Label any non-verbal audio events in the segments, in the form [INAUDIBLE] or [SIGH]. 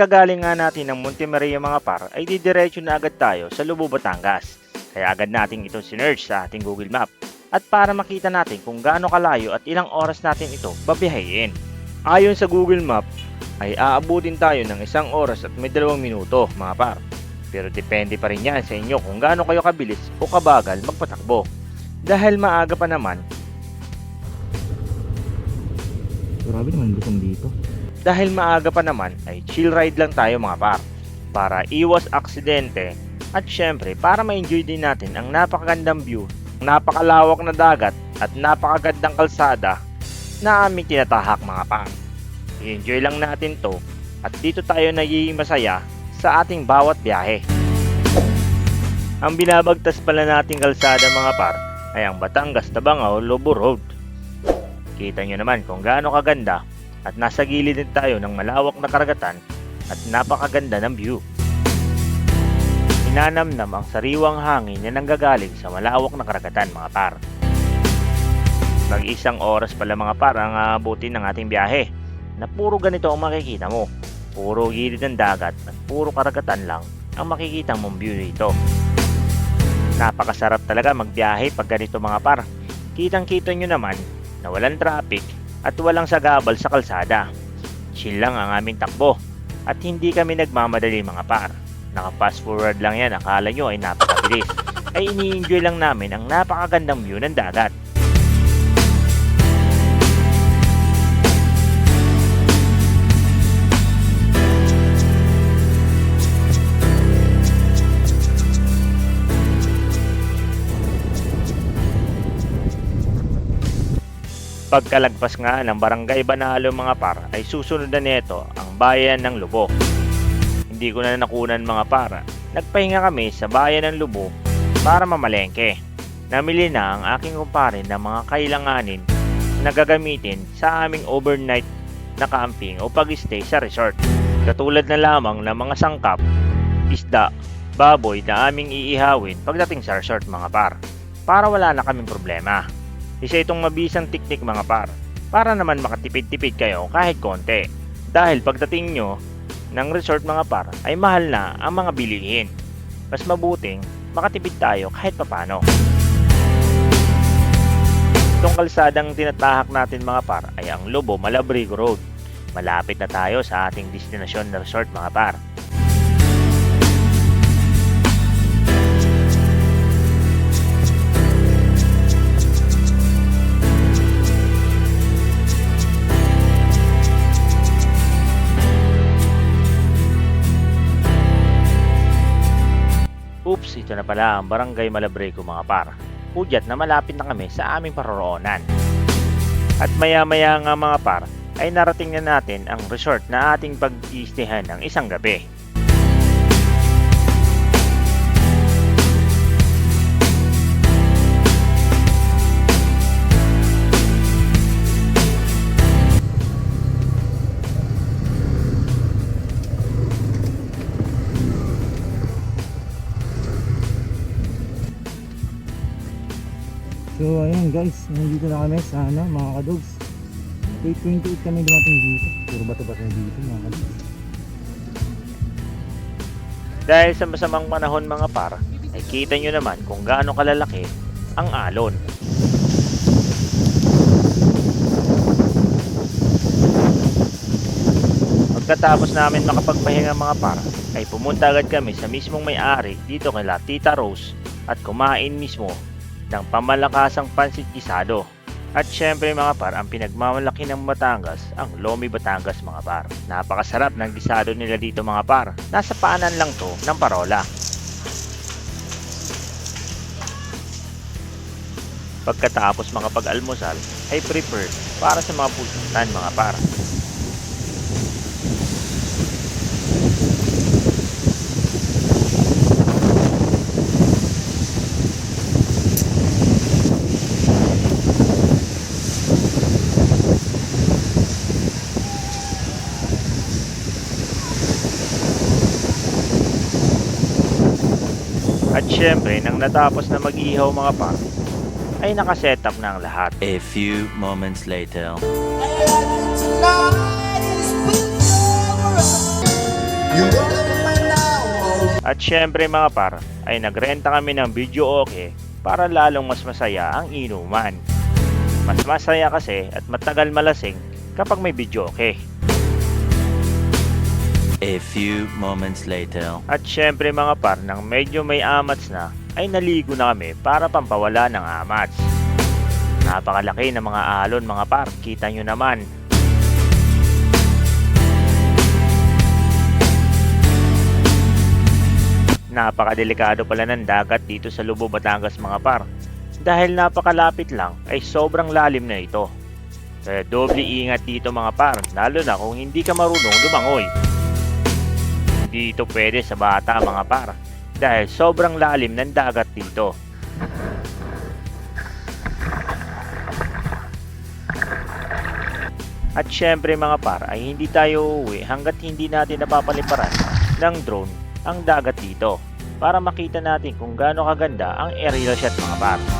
Pagkagaling nga natin ng Montemaria mga par, ay didiretso na agad tayo sa Lubo, Batangas. Kaya agad natin ito sinerge sa ating Google Map. At para makita natin kung gaano kalayo at ilang oras natin ito babiyahin. Ayon sa Google Map, ay aabutin tayo ng isang oras at may dalawang minuto mga par. Pero depende pa rin yan sa inyo kung gaano kayo kabilis o kabagal magpatakbo. Dahil maaga pa naman, Grabe naman lutong dito. Dahil maaga pa naman ay chill ride lang tayo mga par. Para iwas aksidente at syempre para ma-enjoy din natin ang napakagandang view, napakalawak na dagat at napakagandang kalsada na aming tinatahak mga par. I-enjoy lang natin to at dito tayo nagiging masaya sa ating bawat biyahe. Ang binabagtas pala nating kalsada mga par ay ang Batangas Tabangao Lobo Road. Kita nyo naman kung gaano kaganda at nasa gilid din tayo ng malawak na karagatan at napakaganda ng view. Hinanamnam ang sariwang hangin na nanggagaling sa malawak na karagatan mga par. Mag-isang oras pala mga par ang aabutin ng ating biyahe na puro ganito ang makikita mo. Puro gilid ng dagat at puro karagatan lang ang makikita mong view dito. Napakasarap talaga magbiyahe pag ganito mga par. Kitang kita nyo naman na walang traffic at walang sagabal sa kalsada. Chill lang ang aming takbo at hindi kami nagmamadali mga par. Naka fast forward lang yan, akala nyo ay napakabilis. Ay ini-enjoy lang namin ang napakagandang view ng dagat. Pagkalagpas nga ng barangay Banalo mga par ay susunod na nito ang bayan ng Lubo. Hindi ko na nakunan mga para. Nagpahinga kami sa bayan ng Lubo para mamalengke. Namili na ang aking kumpare ng mga kailanganin na gagamitin sa aming overnight na camping o pag-stay sa resort. Katulad na lamang ng mga sangkap, isda, baboy na aming iihawin pagdating sa resort mga par. Para wala na kaming problema. Isa itong mabisang teknik mga par para naman makatipid-tipid kayo kahit konti. Dahil pagdating nyo ng resort mga par ay mahal na ang mga bilihin. Mas mabuting makatipid tayo kahit papano. Itong kalsadang tinatahak natin mga par ay ang Lobo Malabrigo Road. Malapit na tayo sa ating destinasyon na resort mga par. Oops, ito na pala ang Barangay Malabreco mga par. Pudyat na malapit na kami sa aming paroroonan. At maya-maya nga mga par, ay narating na natin ang resort na ating pag-iistihan ng isang gabi. So ayun guys, nandito na kami sa ano, mga kadogs. 8.28 kami dumating dito. Puro bato-bato na dito mga kadogs. Dahil sa masamang panahon mga par, ay kita nyo naman kung gaano kalalaki ang alon. Pagkatapos namin makapagpahinga mga par, ay pumunta agad kami sa mismong may-ari dito kay La Tita Rose at kumain mismo ng pamalakasang pansit gisado. At syempre mga par, ang pinagmamalaki ng Batangas, ang Lomi Batangas mga par. Napakasarap ng gisado nila dito mga par. Nasa paanan lang to ng parola. Pagkatapos mga pag-almusal, ay prepared para sa mga pusuntan mga par. Syempre, nang natapos na mag-ihaw mga par, ay nakasetup na ang lahat. A few moments later. At syempre mga par, ay nagrenta kami ng video okay para lalong mas masaya ang inuman. Mas masaya kasi at matagal malasing kapag may video okay. A few moments later. At syempre mga par, nang medyo may amats na, ay naligo na kami para pampawala ng amats. Napakalaki ng mga alon mga par, kita nyo naman. Napakadelikado pala ng dagat dito sa Lubo, Batangas mga par. Dahil napakalapit lang ay sobrang lalim na ito. Kaya doble ingat dito mga par, lalo na kung hindi ka marunong lumangoy. Hindi ito pwede sa bata mga par, dahil sobrang lalim ng dagat dito. At syempre mga par ay hindi tayo uuwi hanggat hindi natin napapaliparan ng drone ang dagat dito para makita natin kung gaano kaganda ang aerial shot mga par.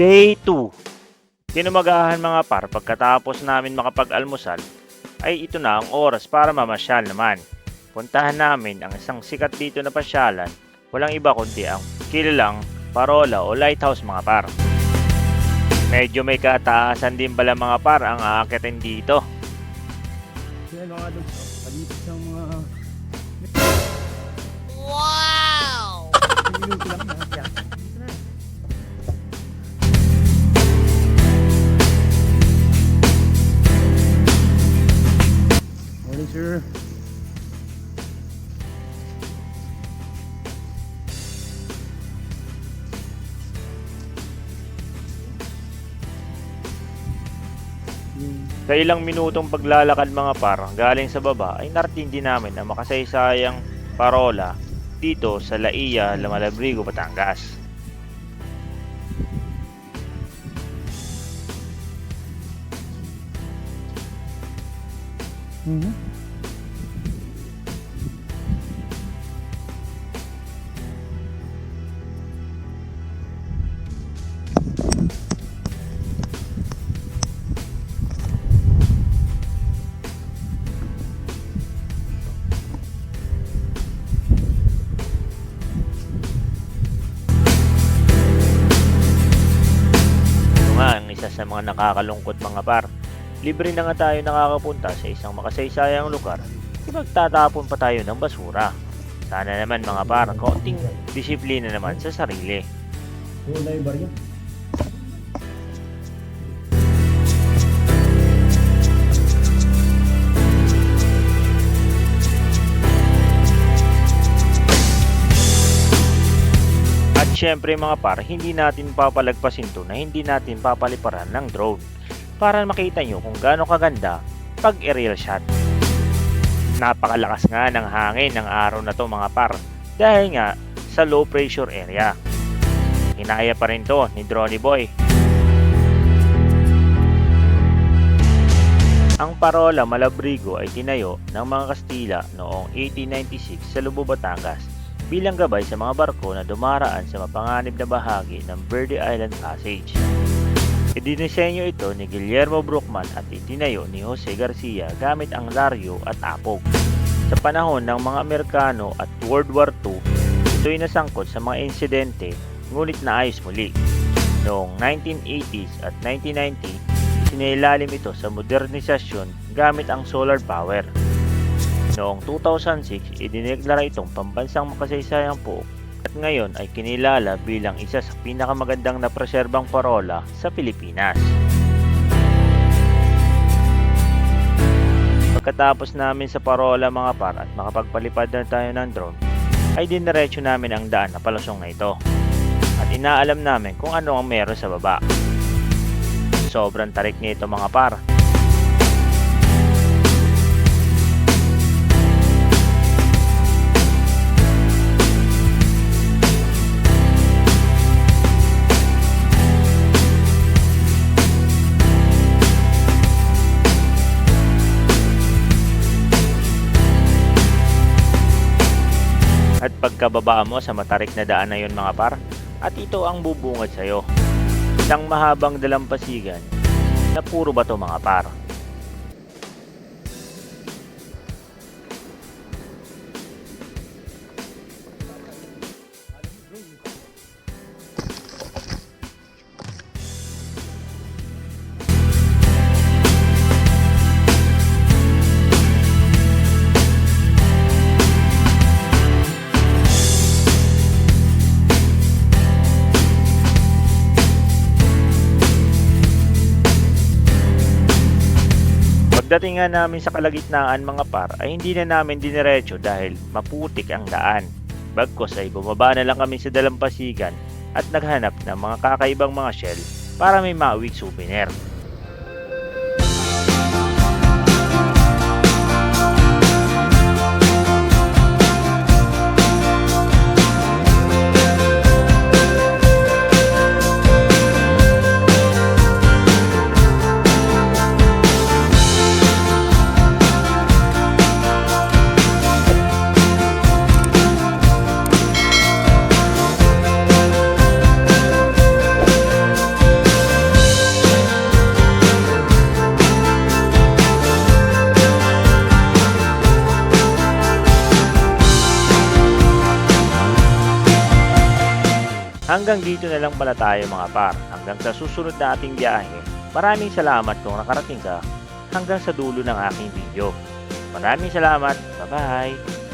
Day 2. Kinumagahan mga par pagkatapos namin makapag-almusal ay ito na ang oras para mamasyal naman. Puntahan namin ang isang sikat dito na pasyalan, walang iba kundi ang kilalang parola o lighthouse mga par. Medyo may kataasan din pala mga par ang aakitin dito. Yan mga dogs, palipit sa mga... Wow! [LAUGHS] Sa ilang minutong paglalakad mga par galing sa baba ay narating din namin ang makasaysayang parola dito sa Laia, Lamalabrigo, Batangas. Mhm. Sa mga nakakalungkot mga par. Libre na nga tayo nakakapunta sa isang makasaysayang lugar. Ipagtatapon pa tayo ng basura. Sana naman mga par, konting disiplina naman sa sarili. Yung na yung syempre mga par, hindi natin papalagpasin to na hindi natin papaliparan ng drone para makita nyo kung gaano kaganda pag aerial shot. Napakalakas nga ng hangin ng araw na to mga par dahil nga sa low pressure area. Hinaya pa rin to ni Drone Boy. Ang parola Malabrigo ay tinayo ng mga Kastila noong 1896 sa Lubo, Batangas bilang gabay sa mga barko na dumaraan sa mapanganib na bahagi ng Verde Island Passage. Idinisenyo ito ni Guillermo Brookman at itinayo ni Jose Garcia gamit ang laryo at apog. Sa panahon ng mga Amerikano at World War II, ito'y nasangkot sa mga insidente ngunit naayos muli. Noong 1980s at 1990, sinailalim ito sa modernisasyon gamit ang solar power. Noong 2006, idineklara itong pambansang makasaysayang pook at ngayon ay kinilala bilang isa sa pinakamagandang na preserbang parola sa Pilipinas. Pagkatapos namin sa parola mga par at makapagpalipad na tayo ng drone, ay diniretso namin ang daan na palusong na ito. At inaalam namin kung ano ang meron sa baba. Sobrang tarik nito mga par. Pagkababa mo sa matarik na daan na yun mga par, at ito ang bubungad sa'yo. Isang mahabang dalampasigan na puro bato mga par. Pagdating nga namin sa kalagitnaan mga par ay hindi na namin diniretso dahil maputik ang daan. Bagkos ay bumaba na lang kami sa dalampasigan at naghanap ng mga kakaibang mga shell para may mauwing souvenir. Hanggang dito na lang pala tayo mga par. Hanggang sa susunod na ating biyahe. Maraming salamat kung nakarating ka hanggang sa dulo ng aking video. Maraming salamat. Bye-bye!